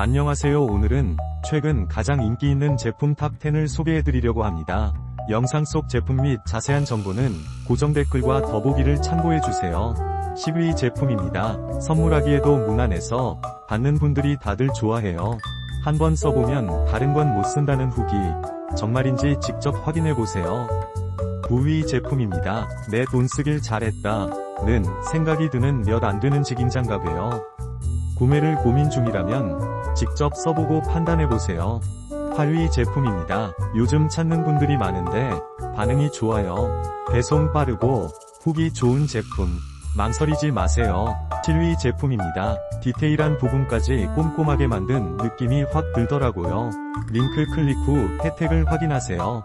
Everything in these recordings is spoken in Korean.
안녕하세요 오늘은 최근 가장 인기 있는 제품 탑10을 소개해드리려고 합니다. 영상 속 제품 및 자세한 정보는 고정 댓글과 더보기를 참고해주세요. 10위 제품입니다. 선물하기에도 무난해서 받는 분들이 다들 좋아해요. 한번 써보면 다른 건 못 쓴다는 후기 정말인지 직접 확인해보세요. 9위 제품입니다. 내 돈 쓰길 잘했다. 는 생각이 드는 몇 안 되는 직인장갑이에요. 구매를 고민 중이라면 직접 써보고 판단해보세요. 8위 제품입니다. 요즘 찾는 분들이 많은데 반응이 좋아요. 배송 빠르고 후기 좋은 제품. 망설이지 마세요. 7위 제품입니다. 디테일한 부분까지 꼼꼼하게 만든 느낌이 확 들더라고요. 링크 클릭 후 혜택을 확인하세요.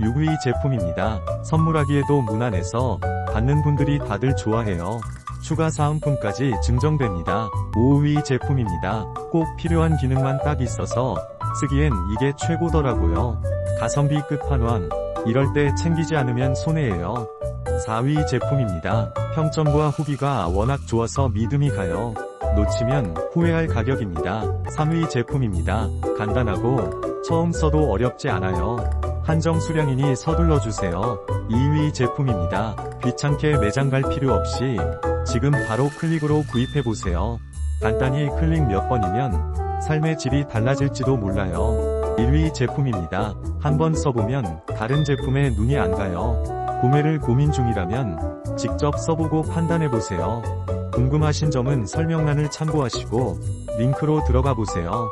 6위 제품입니다. 선물하기에도 무난해서 받는 분들이 다들 좋아해요. 추가 사은품까지 증정됩니다. 5위 제품입니다. 꼭 필요한 기능만 딱 있어서 쓰기엔 이게 최고더라고요. 가성비 끝판왕. 이럴 때 챙기지 않으면 손해예요. 4위 제품입니다. 평점과 후기가 워낙 좋아서 믿음이 가요. 놓치면 후회할 가격입니다. 3위 제품입니다. 간단하고 처음 써도 어렵지 않아요. 한정 수량이니 서둘러 주세요. 2위 제품입니다. 귀찮게 매장 갈 필요 없이 지금 바로 클릭으로 구입해 보세요. 간단히 클릭 몇 번이면 삶의 질이 달라질지도 몰라요. 1위 제품입니다. 한번 써보면 다른 제품에 눈이 안 가요. 구매를 고민 중이라면 직접 써보고 판단해 보세요. 궁금하신 점은 설명란을 참고하시고 링크로 들어가 보세요.